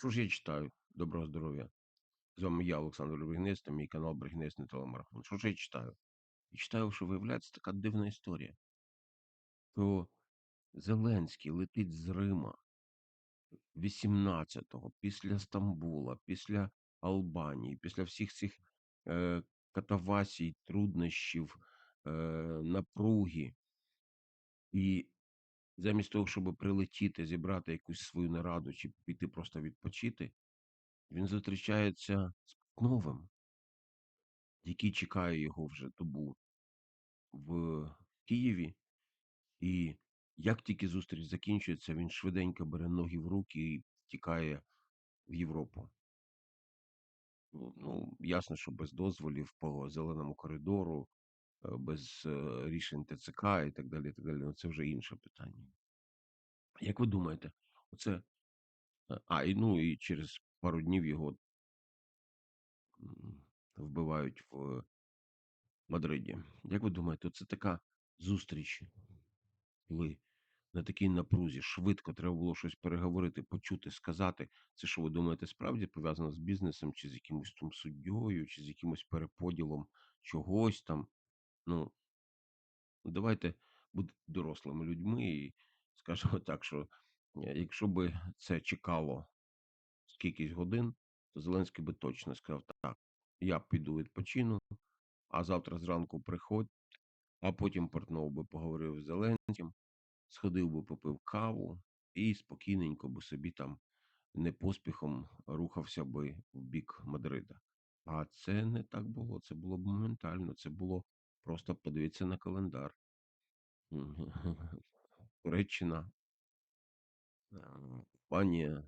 Що ж я читаю? Доброго здоров'я. З вами я, Олександр Бригнець, та мій канал Бригнець на телемарафон. Що ж я читаю? І читаю, що виявляється така дивна історія. То Зеленський летить з Рима 18-го, після Стамбула, після Албанії, після всіх цих е, катавасій, труднощів, е, напруги. І замість того, щоб прилетіти, зібрати якусь свою нараду чи піти просто відпочити, він зустрічається з Путновим, який чекає його вже добу в Києві. І як тільки зустріч закінчується, він швиденько бере ноги в руки і тікає в Європу. Ну, ну, ясно, що без дозволів по зеленому коридору, без е, рішень ТЦК і так далі. і так далі. Ну, це вже інше питання. Як ви думаєте, оце. А, і ну і через пару днів його вбивають в Мадриді. Як ви думаєте, це така зустріч, коли на такій напрузі швидко треба було щось переговорити, почути, сказати. Це що ви думаєте, справді пов'язано з бізнесом, чи з якимось там суддєю, чи з якимось переподілом чогось там? Ну, давайте бути дорослими людьми і скажемо так, що е, якщо би це чекало скількись годин, то Зеленський би точно сказав: так, я піду відпочину, а завтра зранку приходь, а потім Портнов би поговорив з Зеленським, сходив би, попив каву і спокійненько би собі там не поспіхом рухався би в бік Мадрида. А це не так було. Це було б моментально. Це було просто подивіться на календар. Туреччина, е, Іспанія,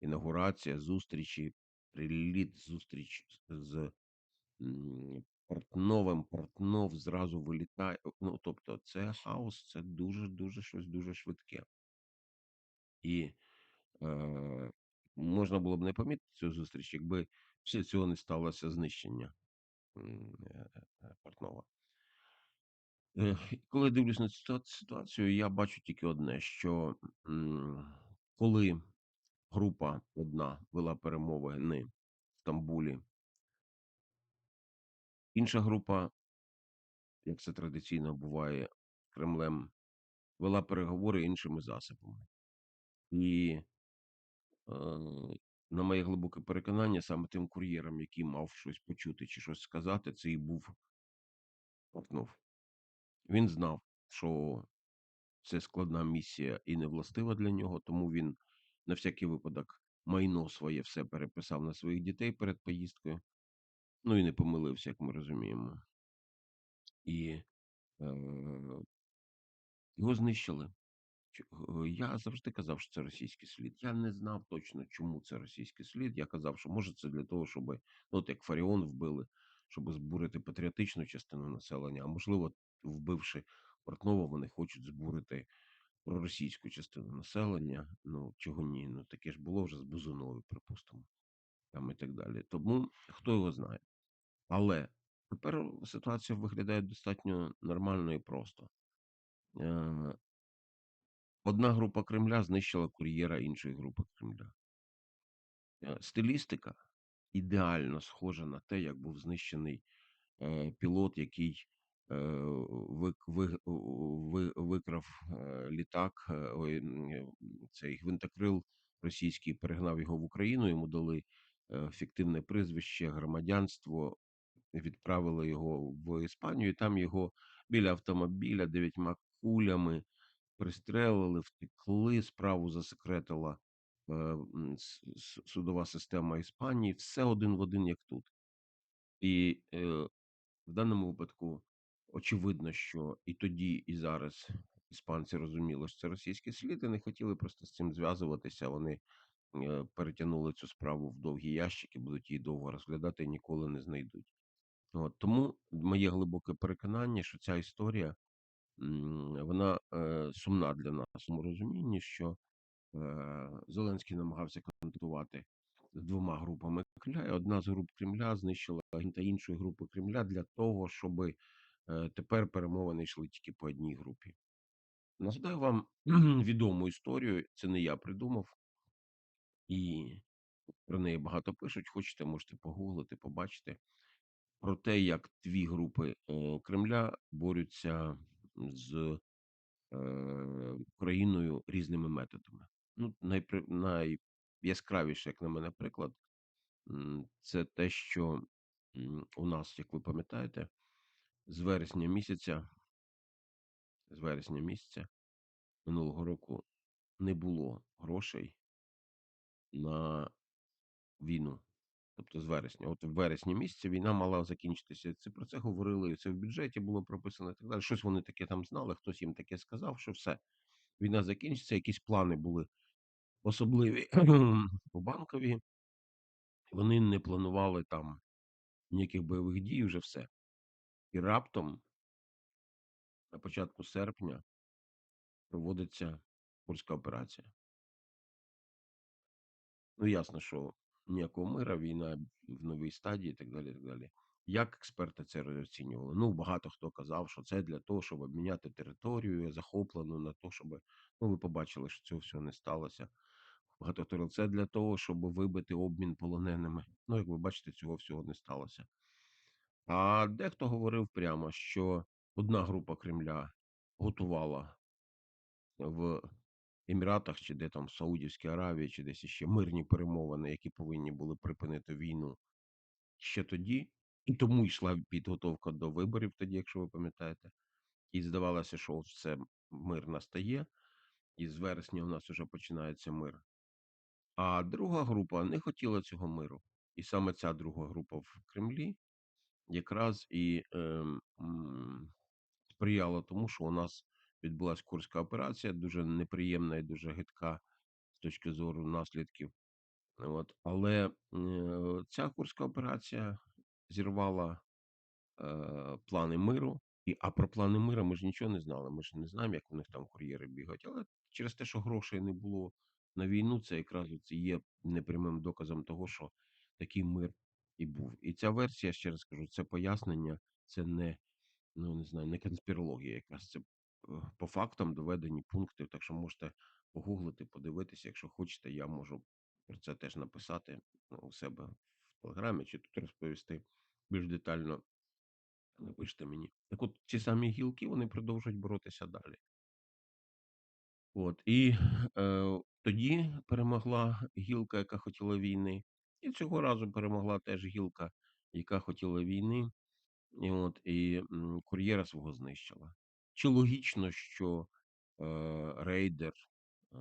інаугурація, зустрічі, приліт, зустріч з Портновим, Портнов зразу вилітає. Ну, тобто, це хаос, це дуже, дуже щось дуже швидке. І е, можна було б не помітити цю зустріч, якби після цього не сталося знищення Портнова. Е, Коли дивлюсь на цю ситуацію, я бачу тільки одне: що коли група одна вела перемовини в Стамбулі, інша група, як це традиційно буває Кремлем, вела переговори іншими засобами. І е, на моє глибоке переконання, саме тим кур'єром, який мав щось почути чи щось сказати, це і був Портнов. Він знав, що це складна місія і не властива для нього, тому він на всякий випадок майно своє все переписав на своїх дітей перед поїздкою. Ну і не помилився, як ми розуміємо. І е, його знищили. Е, Я завжди казав, що це російський слід. Я не знав точно, чому це російський слід. Я казав, що може це для того, щоб, ну, от як Фаріон вбили, щоб збурити патріотичну частину населення, а можливо, вбивши Портнова, вони хочуть збурити проросійську частину населення. Ну, чого ні? Ну таке ж було вже з Бузуновою, припустимо, там і так далі. Тому хто його знає. Але тепер ситуація виглядає достатньо нормально і просто. Одна група Кремля знищила кур'єра іншої групи Кремля. Е, Стилістика ідеально схожа на те, як був знищений е, пілот, який е, вик, ви, ви, викрав е, літак, е, е, цей гвинтокрил російський, перегнав його в Україну, йому дали е, фіктивне прізвище, громадянство, відправили його в Іспанію, і там його біля автомобіля дев'ятьма кулями пристрелили, втекли, справу засекретила е, судова система Іспанії, все один в один, як тут. І е, в даному випадку очевидно, що і тоді, і зараз іспанці розуміли, що це російський слід, і не хотіли просто з цим зв'язуватися. Вони е, перетягнули цю справу в довгі ящики, будуть її довго розглядати і ніколи не знайдуть. От, тому моє глибоке переконання, що ця історія вона е, сумна для нас тому розумінні, що е, Зеленський намагався контактувати з двома групами Кремля. Одна з груп Кремля знищила агента іншої групи Кремля для того, щоб е, тепер перемовини йшли тільки по одній групі. Нагадаю вам відому історію, це не я придумав, і про неї багато пишуть. Хочете, можете погуглити, побачити про те, як дві групи е, Кремля борються з Україною різними методами. Ну, найпри... найяскравіше, як на мене, приклад, це те, що у нас, як ви пам'ятаєте, з вересня місяця, з вересня місяця минулого року не було грошей на війну. Тобто з вересня. От в вересні місяці війна мала закінчитися. Це про це говорили. Це в бюджеті було прописано і так далі. Щось вони таке там знали, хтось їм таке сказав, що все, війна закінчиться, якісь плани були особливі у банкові. Вони не планували там ніяких бойових дій, вже все. І раптом, на початку серпня, проводиться Курська операція. Ну, ясно, що ніякого мира, війна в новій стадії і так далі. так далі. Як експерти це розцінювали? Ну, багато хто казав, що це для того, щоб обміняти територію захоплену на те, щоб ну, ви побачили, що цього всього не сталося. Багато хто це для того, щоб вибити обмін полоненими. Ну, як ви бачите, цього всього не сталося. А дехто говорив прямо, що одна група Кремля готувала в Еміратах, чи де там в Саудівській Аравії, чи десь ще мирні перемовини, які повинні були припинити війну ще тоді, і тому йшла підготовка до виборів, тоді, якщо ви пам'ятаєте, і здавалося, що все мир настає, і з вересня у нас вже починається мир. А друга група не хотіла цього миру. І саме ця друга група в Кремлі якраз і ем, м, сприяла тому, що у нас відбулася Курська операція, дуже неприємна і дуже гидка з точки зору наслідків. От. Але е, ця Курська операція зірвала е, плани миру. І, а про плани миру ми ж нічого не знали. Ми ж не знаємо, як у них там кур'єри бігають. Але через те, що грошей не було на війну, це якраз це є непрямим доказом того, що такий мир і був. І ця версія, ще раз скажу, це пояснення, це не ну не знаю, не конспірологія, якась це по фактам доведені пункти. Так що можете погуглити, подивитися. Якщо хочете, я можу про це теж написати ну, у себе в телеграмі чи тут розповісти більш детально. Напишіть мені. Так от ці самі гілки вони продовжують боротися далі. От і е, тоді перемогла гілка, яка хотіла війни, і цього разу перемогла теж гілка, яка хотіла війни, і от і м, кур'єра свого знищила. Чи логічно, що е, рейдер, е,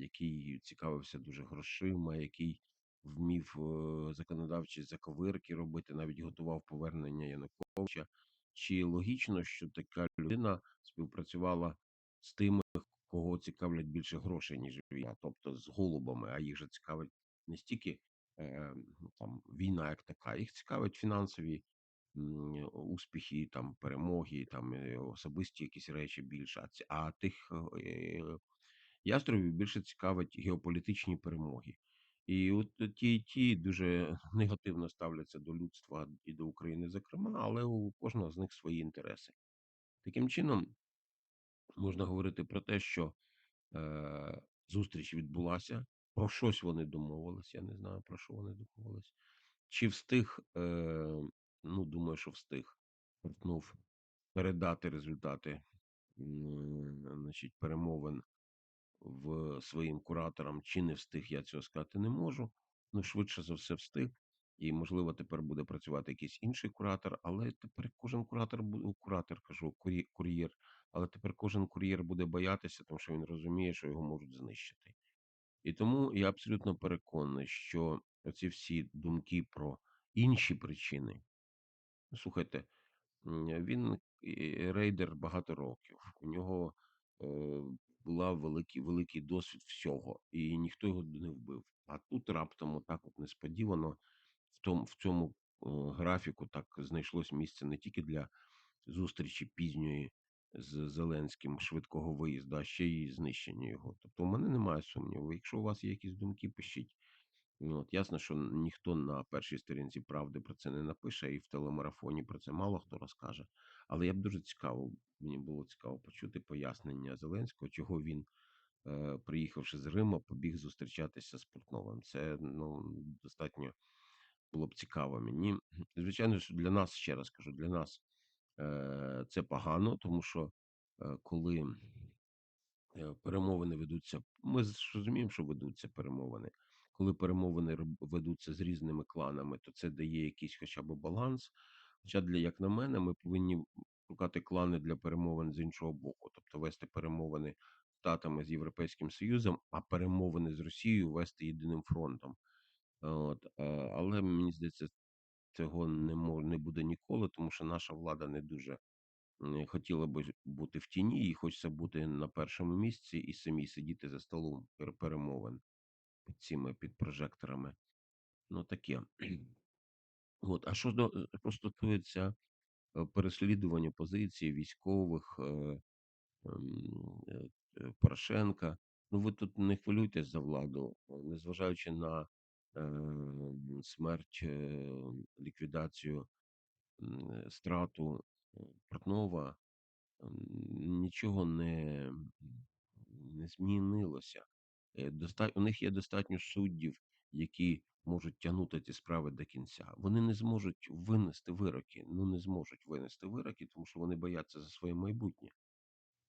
який цікавився дуже грошима, який вмів е, законодавчі заковирки робити, навіть готував повернення Януковича, чи логічно, що така людина співпрацювала з тими, кого цікавлять більше грошей, ніж війна, тобто з голубами, а їх же цікавить не стільки е, там війна, як така, їх цікавить фінансові успіхи, там перемоги, там е, особисті якісь речі більше. А, тих е, ястребів більше цікавить геополітичні перемоги. І от ті, і ті дуже негативно ставляться до людства і до України, зокрема, але у кожного з них свої інтереси. Таким чином, можна говорити про те, що е, зустріч відбулася, про щось вони домовились. Я не знаю, про що вони домовились. Чи встиг, е, ну, думаю, що встиг, Портнов передати результати значить, перемовин в своїм кураторам, чи не встиг, я цього сказати не можу. Ну, швидше за все, встиг. І, можливо, тепер буде працювати якийсь інший куратор, але тепер кожен куратор буде куратор, кажу, кур'єр. Але тепер кожен кур'єр буде боятися, тому що він розуміє, що його можуть знищити. І тому я абсолютно переконаний, що оці всі думки про інші причини. Слухайте, він е, рейдер багато років. У нього е, була великий, великий досвід всього, і ніхто його не вбив. А тут раптом, отак, от несподівано, в тому в цьому е, графіку так знайшлось місце не тільки для зустрічі пізньої з Зеленським швидкого виїзду, а ще й знищення його. Тобто, у мене немає сумніву. Якщо у вас є якісь думки, пишіть. Ну, От ясно, що ніхто на першій сторінці правди про це не напише, і в телемарафоні про це мало хто розкаже. Але я б дуже цікаво, мені було цікаво почути пояснення Зеленського, чого він е, приїхавши з Риму, побіг зустрічатися з Портновим. Це, ну, достатньо було б цікаво мені. Звичайно, що для нас, ще раз кажу, для нас, е, це погано, тому що, е, коли е, перемовини ведуться ми розуміємо, що ведуться перемовини. Коли перемовини ведуться з різними кланами, то це дає якийсь хоча би баланс. Хоча для як на мене, ми повинні шукати клани для перемовин з іншого боку, тобто вести перемовини з Штатами, з Європейським Союзом, а перемовини з Росією вести єдиним фронтом. От, е, але мені здається, цього не мо не буде ніколи, тому що наша влада не дуже, м, хотіла би бути в тіні, їй хочеться бути на першому місці і самій сидіти за столом перемовин під цими під прожекторами. Ну, таке. От, а е, що стосується, е, переслідування позицій військових, е, е, е, Порошенка, ну, ви тут не хвилюйтесь за владу, незважаючи на, ем, смерть, е, ліквідацію, е, страту, е, Портнова, м, нічого не, не змінилося. Е, у них є достатньо суддів, які можуть тягнути ці справи до кінця. Вони не зможуть винести вироки, ну, не зможуть винести вироки, тому що вони бояться за своє майбутнє.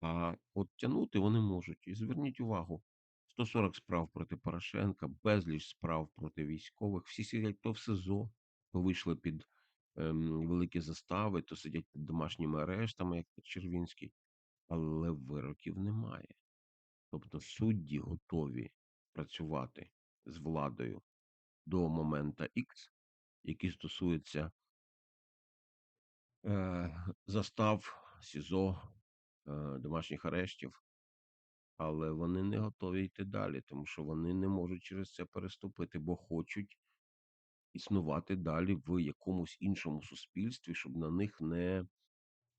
А от тягнути вони можуть. І зверніть увагу: 140 справ проти Порошенка, безліч справ проти військових. Всі сидять то в СИЗО, то вийшли під, ем, великі застави, то сидять під домашніми арештами, як Червінський, але вироків немає. Тобто судді готові працювати з владою до моменту ікс, який стосується е, застав, СІЗО, е, домашніх арештів, але вони не готові йти далі, тому що вони не можуть через це переступити, бо хочуть існувати далі в якомусь іншому суспільстві, щоб на них не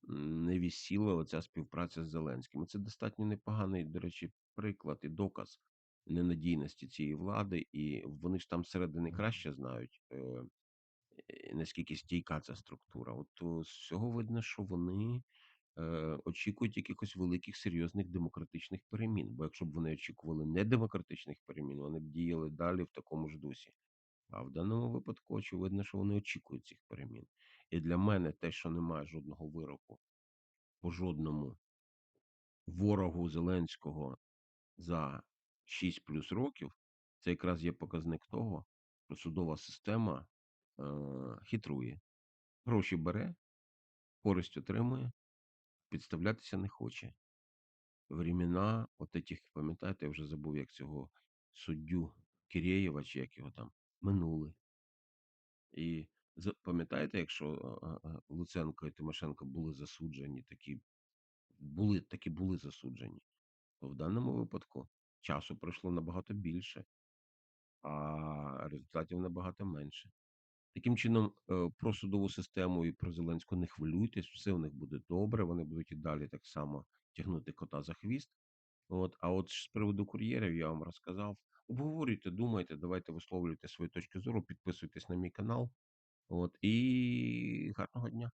не висіла оця співпраця з Зеленським. Це достатньо непоганий, до речі, приклад і доказ ненадійності цієї влади, і вони ж там зсередини краще знають, е, е, наскільки стійка ця структура. От з цього видно, що вони, е, очікують якихось великих серйозних демократичних перемін. Бо якщо б вони очікували недемократичних перемін, вони б діяли далі в такому ж дусі. А в даному випадку очевидно, що вони очікують цих перемін. І для мене те, що немає жодного вироку по жодному ворогу Зеленського за 6 плюс років, це якраз є показник того, що судова система, е, хитрує. Гроші бере, користь отримує, підставлятися не хоче. Времена от этих, пам'ятаєте, я вже забув, як цього суддю Кірєєва, чи як його там, минули. І пам'ятаєте, якщо, а, а, Луценко і Тимошенко були засуджені, такі були таки були засуджені, в даному випадку часу пройшло набагато більше, а результатів набагато менше. Таким чином, е, про судову систему і про Зеленського не хвилюйтесь, все у них буде добре, вони будуть і далі так само тягнути кота за хвіст. От, а от з приводу кур'єрів я вам розказав. Обговорюйте, думайте, давайте висловлюйте свої точки зору, підписуйтесь на мій канал. От, і гарного дня!